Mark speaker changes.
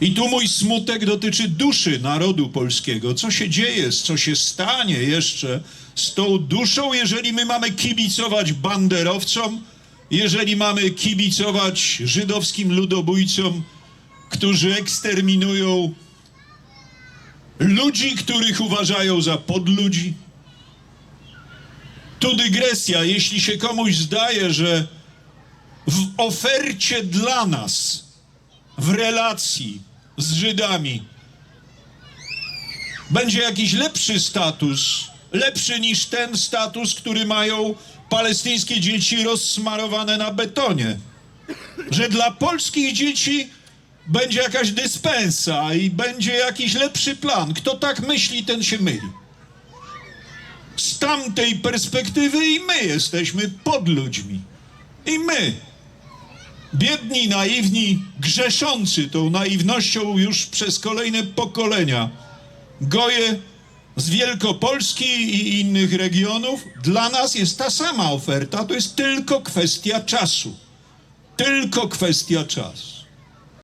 Speaker 1: I tu mój smutek dotyczy duszy narodu polskiego. Co się dzieje, co się stanie jeszcze z tą duszą, jeżeli my mamy kibicować banderowcom, jeżeli mamy kibicować żydowskim ludobójcom, którzy eksterminują ludzi, których uważają za podludzi? Tu dygresja. Jeśli się komuś zdaje, że w ofercie dla nas, w relacji z Żydami, będzie jakiś lepszy status, lepszy niż ten status, który mają palestyńskie dzieci rozsmarowane na betonie. Że dla polskich dzieci będzie jakaś dyspensa i będzie jakiś lepszy plan. Kto tak myśli, ten się myli. Z tamtej perspektywy i my jesteśmy pod ludźmi. I my, biedni, naiwni, grzeszący tą naiwnością już przez kolejne pokolenia, goje z Wielkopolski i innych regionów, dla nas jest ta sama oferta, to jest tylko kwestia czasu. Tylko kwestia czasu.